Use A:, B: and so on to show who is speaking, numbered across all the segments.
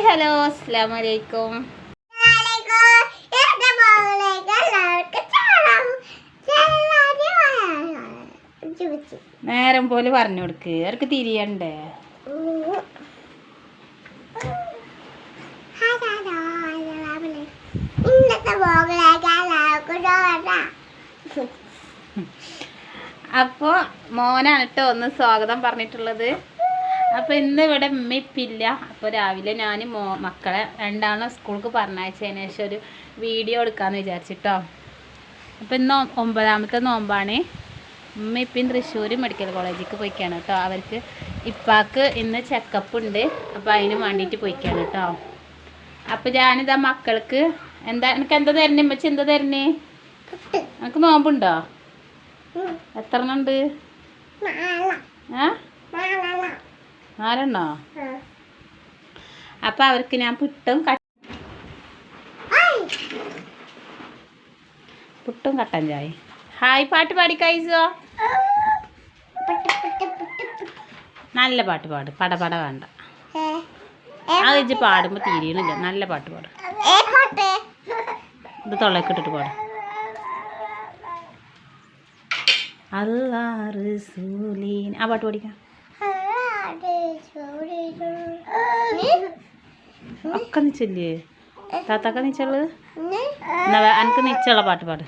A: Hi hello അസ്സാം വലൈക്കും നേരം പോലെ പറഞ്ഞു കൊടുക്ക്. അവർക്ക് തിരിയണ്ടേ?
B: അപ്പോ
A: അപ്പോൾ മോനാണ് കേട്ടോ ഒന്ന് സ്വാഗതം പറഞ്ഞിട്ടുള്ളത്. അപ്പോൾ ഇന്ന് ഇവിടെ ഉമ്മയിപ്പില്ല അപ്പോൾ രാവിലെ ഞാൻ മോ മക്കളെ രണ്ടാളും സ്കൂൾക്ക് പറഞ്ഞയച്ചതിന് ശേഷം ഒരു വീഡിയോ എടുക്കാന്ന് വിചാരിച്ചിട്ടോ. അപ്പോൾ ഇന്ന് ഒമ്പതാമത്തെ നോമ്പാണ്. ഉമ്മ ഇപ്പം തൃശ്ശൂർ മെഡിക്കൽ കോളേജിലേക്ക് പോയിക്കാണ് കേട്ടോ. അവർക്ക് ഇപ്പാക്ക് ഇന്ന് ചെക്കപ്പ് ഉണ്ട്. അപ്പോൾ അതിന് വേണ്ടിയിട്ട് പോയിക്കാണ് കേട്ടോ. അപ്പോൾ ഞാനിതാ മക്കൾക്ക് എന്താ എനിക്ക് എന്താ തരണേ ഉമ്മച്ചി? എന്താ തരണേ? എനിക്ക് നോമ്പുണ്ടോ? എത്ര എണ്ണം ഉണ്ട്? ഏ? നാലെണ്ണോ അപ്പൊ അവർക്ക് ഞാൻ പുട്ടും പുട്ടും കട്ടൻ ചായ ഹായ് പാട്ട് പാടി കഴിച്ചോ നല്ല പാട്ട് പാട്. പട പട വേണ്ട. അത് ഇജ്ജ് പാടുമ്പോൾ തീരണില്ല നല്ല പാട്ട് പാട്. ഇത് തൊള്ളക്കിട്ടിട്ട് പാടും. അല്ലാ സൂലീൻ ആ പാട്ട് പഠിക്കാം ഒക്കെ നിച്ചല്ലേ? താത്താക്ക നിച്ചുള്ളത് എന്നാ അനക്ക് നിച്ചുള്ള പാട്ട് പാട്.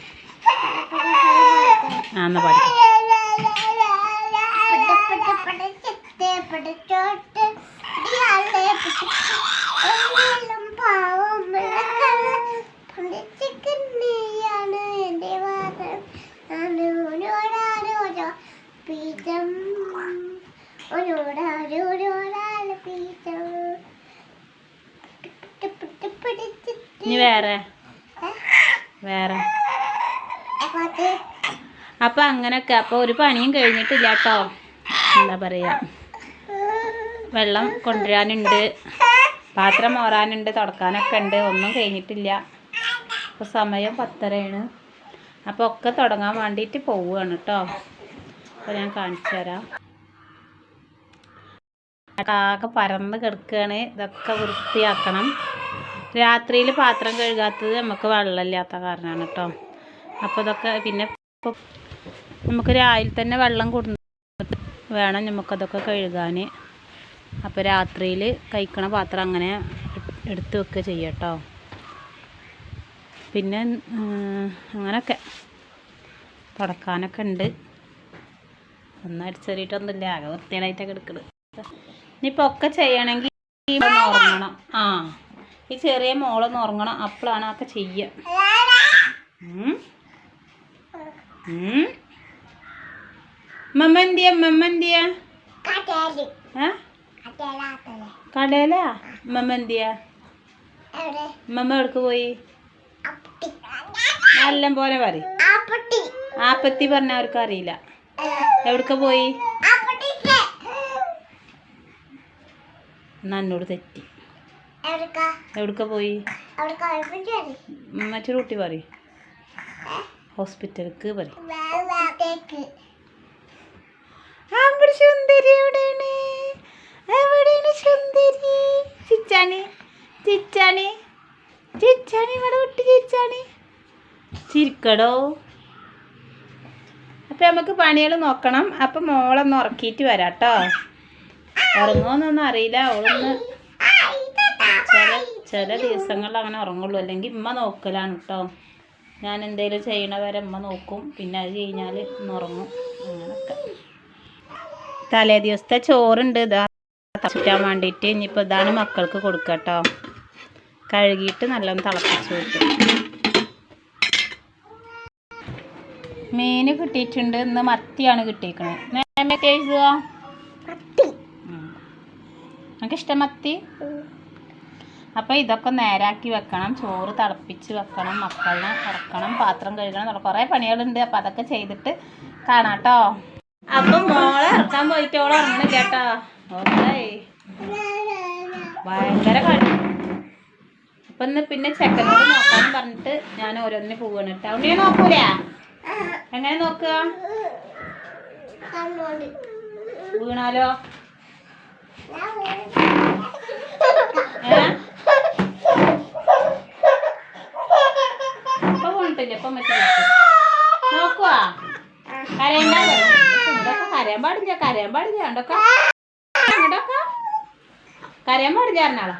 A: വേറെ. വേറെ. അപ്പൊ അങ്ങനൊക്കെ. അപ്പൊ ഒരു പണിയും കഴിഞ്ഞിട്ടില്ല കേട്ടോ എന്താ പറയാ. വെള്ളം കൊണ്ടുവരാനുണ്ട്. പാത്രം മോറാനുണ്ട്. തുടക്കാനൊക്കെ ഉണ്ട്. ഒന്നും കഴിഞ്ഞിട്ടില്ല. അപ്പൊ സമയം പത്തരയാണ്. അപ്പോൾ ഒക്കെ തുടങ്ങാൻ വേണ്ടിയിട്ട് പോവുകയാണ് കേട്ടോ അപ്പോൾ ഞാൻ കാണിച്ചു തരാം. ആകെ പരന്ന് കിടക്കുകയാണ് ഇതൊക്കെ വൃത്തിയാക്കണം. രാത്രിയിൽ പാത്രം കഴുകാത്തത് നമുക്ക് വെള്ളമില്ലാത്ത കാരണമാണ് കേട്ടോ. അപ്പോൾ ഇതൊക്കെ പിന്നെ നമുക്ക് രാവിലെ തന്നെ വെള്ളം കൊടുത്തിട്ട് വേണം നമുക്കതൊക്കെ കഴുകാൻ. അപ്പോൾ രാത്രിയിൽ കഴിക്കണ പാത്രം അങ്ങനെ എട്- എടുത്ത് വെക്കുക ചെയ്യാം കേട്ടോ. പിന്നെ അങ്ങനെയൊക്കെ തുടക്കാനൊക്കെ ഉണ്ട്. ഒന്നും അടിച്ചേറിയിട്ടൊന്നുമില്ല ആകെ വൃത്തിയായിട്ടൊക്കെ എടുക്കുന്നത് ഇനിയിപ്പോൾ ഒക്കെ ചെയ്യണമെങ്കിൽ ആ ഈ ചെറിയ മോളൊന്ന് ഉറങ്ങണം. അപ്പോഴാണ് അതൊക്കെ ചെയ്യുക. മമ്മ എന്തിയ മമ്മ എന്തിയ കടയിലാ മമ്മ എന്തിയ മമ്മ എവിടേക്ക് പോയി? നല്ല പോലെ പറയും. ആപ്പത്തി പറഞ്ഞ അവർക്ക് അറിയില്ല. എവിടേക്ക് പോയി? നന്നോട് തെറ്റി. എവിടേക്ക്? പോയി? മറ്റൊരു കുട്ടി പറ ഹോസ്പിറ്റലിക്ക് ചിരിക്കടോ. അപ്പം നമുക്ക് പണികൾ നോക്കണം. അപ്പം മോളൊന്ന് ഉറക്കിയിട്ട് വരാട്ടോ. കേട്ടോ ഉറങ്ങുമെന്നൊന്നും അറിയില്ല. അവളൊന്ന് ചില ചില ദിവസങ്ങളിൽ അങ്ങനെ ഉറങ്ങുള്ളൂ. അല്ലെങ്കിൽ ഉമ്മ നോക്കലാണ് കേട്ടോ ഞാൻ എന്തെങ്കിലും ചെയ്യണ വരെ ഉമ്മ നോക്കും. പിന്നെ അത് കഴിഞ്ഞാൽ ഉറങ്ങും. അങ്ങനൊക്കെ. തലേ ദിവസത്തെ ചോറുണ്ട്. ഇതാ വേണ്ടിയിട്ട് ഇനിയിപ്പോൾ ഇതാണ് മക്കൾക്ക് കൊടുക്കുക കേട്ടോ കഴുകിയിട്ട് നല്ലോണം തിളപ്പിച്ച് വെക്കും മീൻ കിട്ടിയിട്ടുണ്ട്. ഇന്ന് മത്തിയാണ് കിട്ടിയിരിക്കുന്നത് നേരത്തെ എഴുതുക നമുക്ക് ഇഷ്ടം മത്തി. അപ്പോൾ ഇതൊക്കെ നേരാക്കി വെക്കണം ചോറ് തിളപ്പിച്ച് വെക്കണം മക്കളിനെ ഉറക്കണം പാത്രം കഴുകണം കുറേ പണികളുണ്ട്. അപ്പം അതൊക്കെ ചെയ്തിട്ട് കാണാം കേട്ടോ അപ്പം മോളെ ഇറക്കാൻ പോയിട്ട് ഓളെ ഉറങ്ങണില്ല കേട്ടോ ഓക്കെ ഭയങ്കര കളി അപ്പം ഇന്ന് പിന്നെ ചെക്കനോട് നോക്കാൻ പറഞ്ഞിട്ട് ഞാൻ ഓരോന്നിന് പോവാണ് കേട്ടോ ഉണ്ണിയെ നോക്കൂല? എങ്ങനെ നോക്കുക വീണാലോ? ഇപ്പൊ മറ്റേ നോക്കുവാ. കരയണ്ട ഇതൊക്കെ കരയാൻ പാടില്ല കരയാൻ പാടില്ല. കണ്ടൊക്കെ? ഇങ്ങോട്ടൊക്കെ കരയാൻ പാടില്ല അറിഞ്ഞാളോ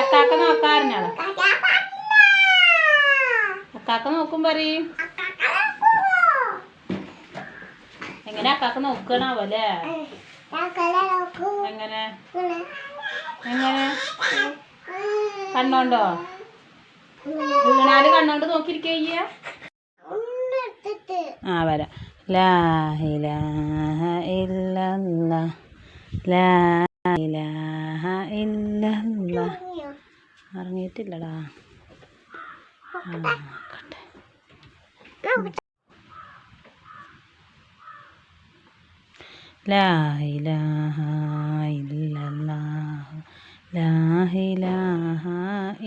A: അക്കാക്ക നോക്കാറിഞ്ഞാളോ അക്കാക്ക നോക്കും പറയും. എങ്ങനെ അക്കാക്ക നോക്കണാവോ അല്ലേ? എങ്ങനെ? എങ്ങനെ? കണ്ണോണ്ടോ വീണാൽ കണ്ണോണ്ട് നോക്കിയിരിക്കുക ആ വരാം. ലാ ഇലാഹ ഇല്ലല്ലാ. ലാ ഇലാഹ ഇല്ലല്ലാ. അറിഞ്ഞിട്ടില്ലടാ ലാ ഇലാഹ ഇല്ലല്ലാ. ലാ ഇലാഹ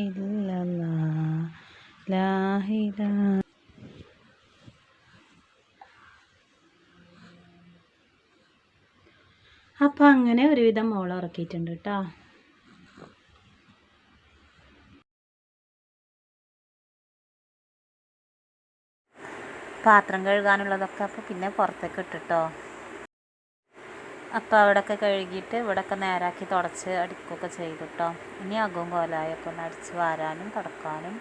A: ഇല്ലല്ലാ. അപ്പം അങ്ങനെ ഒരുവിധം മോൾ ഇറക്കിയിട്ടുണ്ട് കേട്ടോ പാത്രം കഴുകാനുള്ളതൊക്കെ അപ്പോൾ പിന്നെ പുറത്തേക്ക് ഇട്ടിട്ടോ. അപ്പോൾ അവിടെയൊക്കെ കഴുകിയിട്ട് ഇവിടെയൊക്കെ നേരാക്കി തുടച്ച് അടിക്കുകയൊക്കെ ചെയ്തു കേട്ടോ ഇനി അകവും കോലായൊക്കെ ഒന്ന് അടിച്ച് വാരാനും തുടക്കാനും.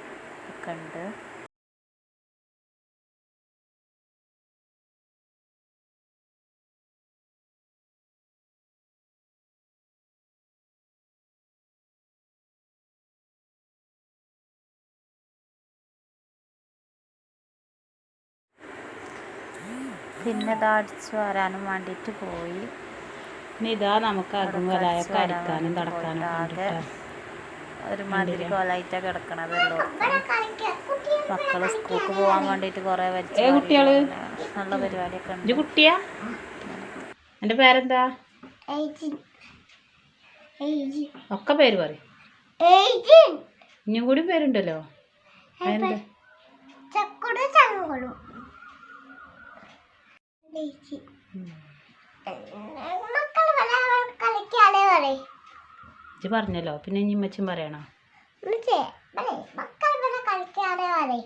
A: ഒക്കെ ഉണ്ട്. പിന്നെ ഇതാ അടിച്ചു വരാനും വേണ്ടിയിട്ട് പോയി. ഇനി ഇതാ നമുക്ക് അതും വരായൊക്കെ അടിക്കാനും തടക്കാനും
C: ആകെ ഒരുമാതിരി കോലായിട്ടാ കിടക്കണത് മക്കൾ സ്കൂൾക്ക് പോവാൻ വേണ്ടിട്ട് കൊറേ
A: കുട്ടികൾ?
C: നല്ല പരിപാടിയൊക്കെ ഉണ്ട്.
A: കുട്ടിയാ? എന്റെ പേരെന്താ? ഒക്കെ പേര് പറയും. ഇനിയും കൂടി പേരുണ്ടല്ലോ.
B: മക്കൾ കളിക്കാനേ പറയും.
A: ഇജ്ജ് പറഞ്ഞല്ലോ. പിന്നെ ഇനി മച്ചും പറയണോ?
B: മക്കൾ ഇവിടെ
A: കളിക്കാണ്.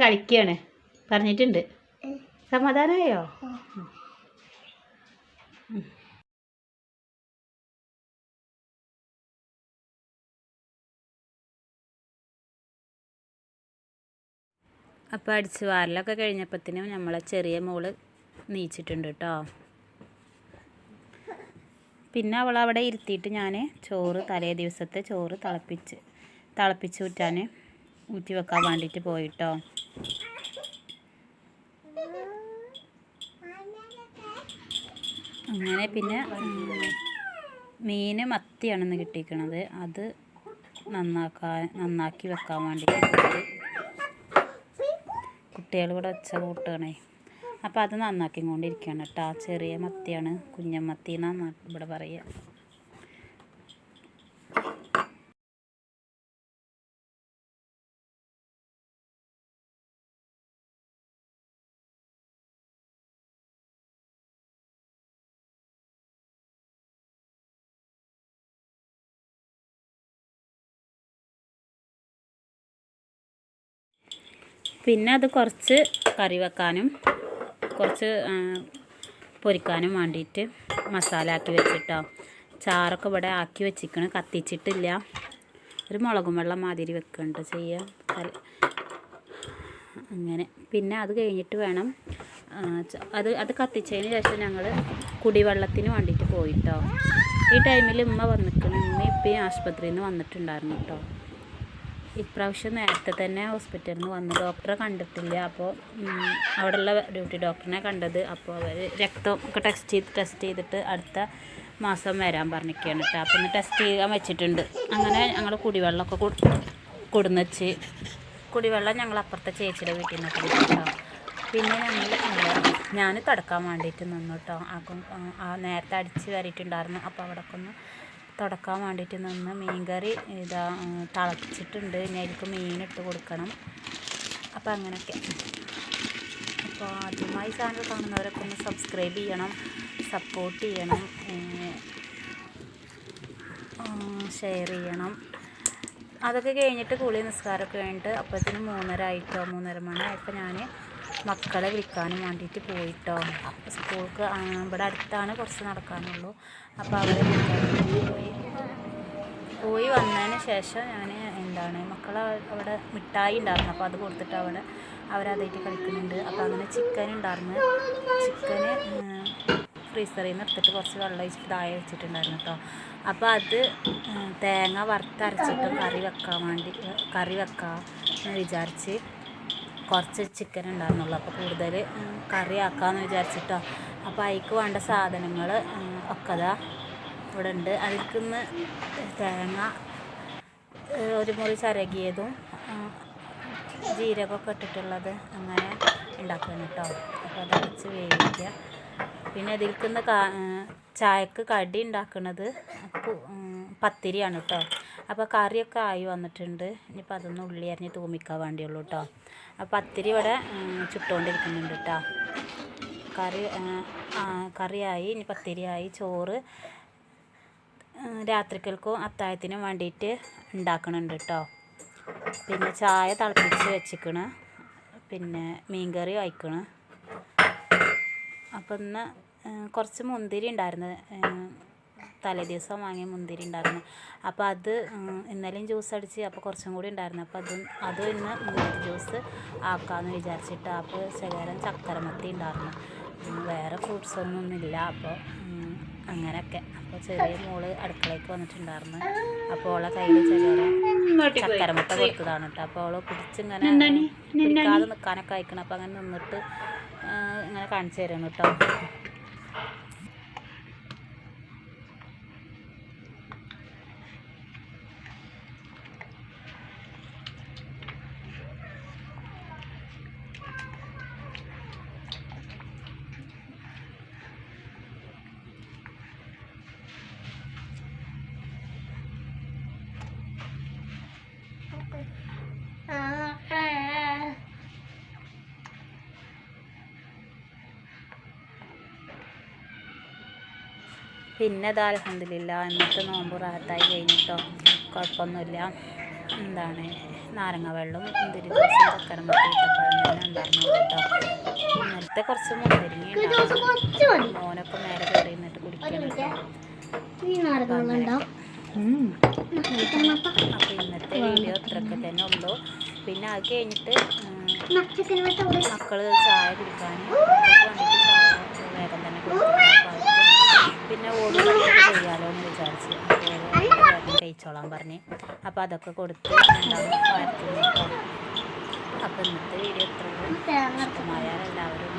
A: കളിക്കുകയാണ് പറഞ്ഞിട്ടുണ്ട് സമാധാനമായോ അപ്പോൾ അടിച്ച് വാരലൊക്കെ കഴിഞ്ഞപ്പോഴത്തേനും നമ്മളെ ചെറിയ മോൾ നീച്ചിട്ടുണ്ട് കേട്ടോ പിന്നെ അവൾ അവിടെ ഇരുത്തിയിട്ട് ഞാൻ ചോറ് തലേ ദിവസത്തെ ചോറ് തിളപ്പിച്ച് തിളപ്പിച്ച് ഊറ്റാൻ ഊറ്റി വെക്കാൻ വേണ്ടിയിട്ട് പോയിട്ടോ. അങ്ങനെ പിന്നെ മീൻ മത്തിയാണെന്ന് കിട്ടിയിരിക്കണത് അത് നന്നാക്കാൻ നന്നാക്കി വെക്കാൻ പോയി. കുട്ടികൾ ഇവിടെ ഒച്ച കൂട്ടുകയാണേ. അപ്പോൾ അത് നന്നാക്കി കൊണ്ടിരിക്കുകയാണ് കേട്ടോ. ചെറിയ മത്തിയാണ് കുഞ്ഞമ്മത്തി എന്നാണ് ഇവിടെ പറയുക. പിന്നെ അത് കുറച്ച് കറി വെക്കാനും കുറച്ച് പൊരിക്കാനും വേണ്ടിയിട്ട് മസാല ആക്കി വെച്ചിട്ടോ. ചാറൊക്കെ ഇവിടെ ആക്കി വെച്ചിരിക്കണം. കത്തിച്ചിട്ടില്ല. ഒരു മുളകും വെള്ളം മാതിരി വെക്കുന്നുണ്ട് ചെയ്യുക അങ്ങനെ. പിന്നെ അത് കഴിഞ്ഞിട്ട് വേണം അത് അത് കത്തിച്ചതിന് ശേഷം ഞങ്ങൾ കുടിവെള്ളത്തിന് വേണ്ടിയിട്ട് പോയിട്ടോ. ഈ ടൈമിൽ ഉമ്മ വന്നിട്ടുണ്ട് ഉമ്മ ഇപ്പം ആശുപത്രിയിൽ നിന്ന് വന്നിട്ടുണ്ടായിരുന്നു കേട്ടോ ഇപ്രാവശ്യം നേരത്തെ തന്നെ ഹോസ്പിറ്റലിൽ നിന്ന് വന്ന് ഡോക്ടറെ കണ്ടിട്ടില്ല. അപ്പോൾ അവിടെയുള്ള ഡ്യൂട്ടി ഡോക്ടറിനെ കണ്ടത്. അപ്പോൾ അവർ രക്തം ഒക്കെ ടെസ്റ്റ് ചെയ്ത് ടെസ്റ്റ് ചെയ്തിട്ട് അടുത്ത മാസം വരാൻ പറഞ്ഞിരിക്കുകയാണ് കേട്ടോ. അപ്പോൾ ഒന്ന് ടെസ്റ്റ് ചെയ്യാൻ വെച്ചിട്ടുണ്ട്. അങ്ങനെ ഞങ്ങൾ കുടിവെള്ളമൊക്കെ കൊടുന്ന് വെച്ച്. കുടിവെള്ളം ഞങ്ങൾ അപ്പുറത്തെ ചേച്ചിയുടെ വീട്ടിൽ നിന്നൊക്കെ കേട്ടോ. പിന്നെ ഞങ്ങൾ ഞാൻ തുടക്കാൻ വേണ്ടിയിട്ട് നിന്നു കേട്ടോ. ആ നേരത്തെ അടിച്ച് കയറിയിട്ടുണ്ടായിരുന്നു. അപ്പോൾ അവിടെ ഒന്ന് തുടക്കാൻ വേണ്ടിയിട്ട് നിന്ന് മീൻകറി ഇതാ തിളച്ചിട്ടുണ്ട്. ഇനി അതിലേക്ക് മീനിട്ട് കൊടുക്കണം. അപ്പോൾ അങ്ങനെയൊക്കെ. അപ്പോൾ ആദ്യമായി ചാനൽ കാണുന്നവരൊക്കെ ഒന്ന് സബ്സ്ക്രൈബ് ചെയ്യണം സപ്പോർട്ട് ചെയ്യണം ഷെയർ ചെയ്യണം. അതൊക്കെ കഴിഞ്ഞിട്ട് കുളി നിസ്കാരമൊക്കെ കഴിഞ്ഞിട്ട് അപ്പോഴത്തേനും മൂന്നര ആയിട്ടോ മൂന്നര മണി ആയപ്പോൾ ഞാൻ മക്കളെ വിളിക്കാനും വേണ്ടിയിട്ട് പോയിട്ടോ. സ്കൂൾക്ക് ഇവിടെ അടുത്താണ് കുറച്ച് നടക്കാനുള്ളൂ. അപ്പോൾ അവരെ പോയി. പോയി വന്നതിന് ശേഷം ഞാൻ എന്താണ് മക്കളെ അവിടെ മിഠായി ഉണ്ടായിരുന്നു. അപ്പോൾ അത് കൊടുത്തിട്ട് അവിടെ അവരതായിട്ട് കളിക്കുന്നുണ്ട്. അപ്പോൾ അങ്ങനെ ചിക്കൻ ഉണ്ടായിരുന്നു. ചിക്കന് ഫ്രീസറിൽ നിന്ന് എടുത്തിട്ട് കുറച്ച് വെള്ളം ഒഴിച്ചിട്ട് താഴെ വെച്ചിട്ടുണ്ടായിരുന്നു കേട്ടോ അപ്പോൾ അത് തേങ്ങ വറുത്തരച്ചിട്ട് കറി വെക്കാൻ വേണ്ടി കറി വെക്കാം എന്ന് വിചാരിച്ച് കുറച്ച് ചിക്കൻ ഉണ്ടായിരുന്നുള്ളൂ. അപ്പോൾ കൂടുതൽ കറി ആക്കാമെന്ന് വിചാരിച്ചിട്ടോ. അപ്പോൾ അതിക്ക് വേണ്ട സാധനങ്ങൾ ഒക്കെ അതാ ഇവിടെ ഉണ്ട്. അതിൽക്കുന്ന് തേങ്ങ ഒരു മുറി ചരകിയതും ജീരകമൊക്കെ ഇട്ടിട്ടുള്ളത് അങ്ങനെ ഉണ്ടാക്കണം കേട്ടോ. അപ്പോൾ അത് അടച്ച് വേവിക്കുക. പിന്നെ ഏ, ചായക്ക് കടി ഉണ്ടാക്കുന്നത് പത്തിരിയാണ് കേട്ടോ. അപ്പോൾ കറിയൊക്കെ ആയി വന്നിട്ടുണ്ട്. ഇനിയിപ്പോൾ അതൊന്ന് ഉള്ളി അരിഞ്ഞ് തൂമിക്കാൻ വേണ്ടിയുള്ളൂ കേട്ടോ. പത്തിരി ഇവിടെ ചുട്ടുകൊണ്ടിരിക്കുന്നുണ്ട് കേട്ടോ കറി കറിയായി ഇനി പത്തിരിയായി ചോറ് രാത്രിക്കൽക്കും അത്താഴത്തിനും വേണ്ടിയിട്ട് ഉണ്ടാക്കണുണ്ട് കേട്ടോ പിന്നെ ചായ തിളപ്പിച്ച് വെച്ചിക്കണ്. പിന്നെ മീൻകറി വായിക്കണ്. അപ്പം ഇന്ന് കുറച്ച് മുന്തിരി ഉണ്ടായിരുന്നു. ഏഹ് തലേ ദിവസം വാങ്ങിയ മുന്തിരി ഉണ്ടായിരുന്നു അപ്പോൾ അത് ഇന്നലെയും ജ്യൂസ് അടിച്ച് അപ്പോൾ കുറച്ചും കൂടി ഉണ്ടായിരുന്നു. അപ്പോൾ അതും അതും ഇന്ന് മുന്തിരി ജ്യൂസ് ആക്കാമെന്ന് വിചാരിച്ചിട്ട് അപ്പോൾ ശകലം ചക്കരമത്തി ഉണ്ടായിരുന്നു വേറെ ഫ്രൂട്ട്സ് ഒന്നും ഇല്ല അപ്പോൾ അങ്ങനെയൊക്കെ അപ്പോൾ ചെറിയ മോൾ അടുക്കളയ്ക്ക് വന്നിട്ടുണ്ടായിരുന്നു അപ്പോൾ ഓളെ കയ്യിൽ ചെറിയ ചക്കരമുട്ട കൊടുത്തതാണ് കേട്ടോ അപ്പോൾ അവൾ പിടിച്ചിങ്ങനെ പിടിക്കാതെ നിൽക്കാനൊക്കെ അയക്കണം അപ്പോൾ അങ്ങനെ നിന്നിട്ട് ഇങ്ങനെ കാണിച്ചു തരുന്നു കേട്ടോ പിന്നെ ഇതാ അലഹമില്ല എന്നിട്ട് നോമ്പ് റാത്തായി കഴിഞ്ഞിട്ടോ. കുഴപ്പമൊന്നുമില്ല. എന്താണ്? നാരങ്ങ വെള്ളം മുന്തിരി ദിവസം ചക്കര ഉണ്ടായിരുന്നു കേട്ടോ. ഇന്നലത്തെ കുറച്ച് മുന്തിരിങ്ങ മോനൊക്കെ നേരെ കയറി നിന്നിട്ട് കുടിക്കണം അപ്പോൾ ഇന്നത്തെ വീഡിയോ ഇത്രയൊക്കെ തന്നെ ഉള്ളൂ. പിന്നെ അത് കഴിഞ്ഞിട്ട് മക്കൾ ചായ കുടിക്കാൻ ചായ വേഗം തന്നെ അവർക്ക് പിന്നെ ഓടി ചെയ്യാലോ എന്ന് വിചാരിച്ച്. അപ്പോൾ പറഞ്ഞ്. അപ്പോൾ അതൊക്കെ കൊടുത്ത് അപ്പം ഇന്നത്തെ വീഡിയോ എത്ര ഇഷ്ടമായാൽ എല്ലാവരും